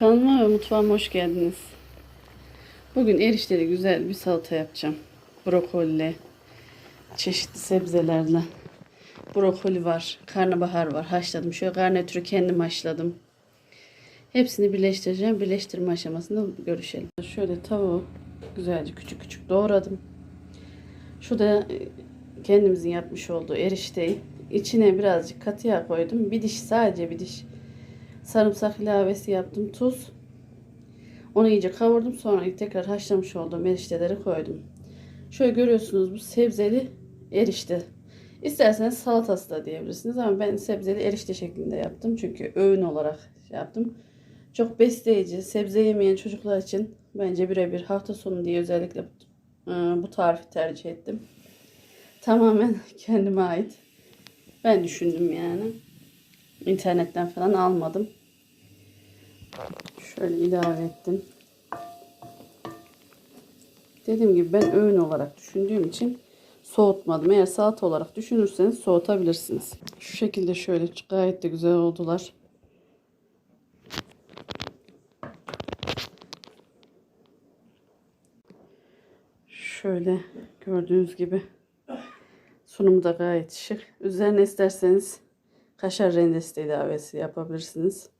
Kanalıma ve mutfağıma hoş geldiniz. Bugün erişteli güzel bir salata yapacağım. Brokoli, çeşitli sebzelerle. Brokoli var, karnabahar var. Haşladım. Şöyle garnitürü kendim haşladım. Hepsini birleştireceğim. Birleştirme aşamasında görüşelim. Şöyle tavuğu güzelce küçük küçük doğradım. Şu da e, kendimizin yapmış olduğu erişteyi. İçine birazcık katı yağ koydum. Bir diş sadece bir diş sarımsak ilavesi yaptım. Tuz. Onu iyice kavurdum. Sonra tekrar haşlamış olduğum erişteleri koydum. Şöyle görüyorsunuz bu sebzeli erişte. İsterseniz salatası da diyebilirsiniz ama ben sebzeli erişte şeklinde yaptım. Çünkü öğün olarak yaptım. Çok besleyici, sebze yemeyen çocuklar için bence birebir hafta sonu diye özellikle e, bu tarifi tercih ettim. Tamamen kendime ait. Ben düşündüm yani. İnternetten falan almadım. Şöyle ilave ettim. Dediğim gibi ben öğün olarak düşündüğüm için soğutmadım. Eğer salata olarak düşünürseniz soğutabilirsiniz. Şu şekilde şöyle gayet de güzel oldular. Şöyle gördüğünüz gibi sunumu da gayet şık. Üzerine isterseniz kaşar rendesi de ilavesi yapabilirsiniz.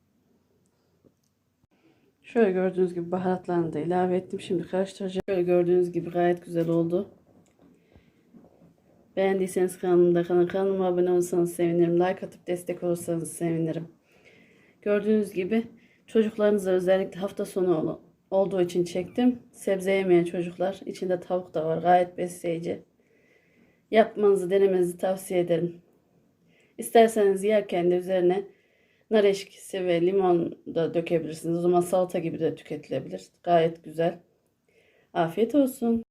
Şöyle gördüğünüz gibi baharatlarını da ilave ettim. Şimdi karıştıracağım. Şöyle gördüğünüz gibi gayet güzel oldu. Beğendiyseniz kanalımda kalın. Kanalıma abone olursanız sevinirim. Like atıp destek olursanız sevinirim. Gördüğünüz gibi çocuklarınıza özellikle hafta sonu ol- olduğu için çektim. Sebze yemeyen çocuklar. İçinde tavuk da var. Gayet besleyici. Yapmanızı denemenizi tavsiye ederim. İsterseniz yerken de üzerine nar eşkisi ve limon da dökebilirsiniz. O zaman salata gibi de tüketilebilir. Gayet güzel. Afiyet olsun.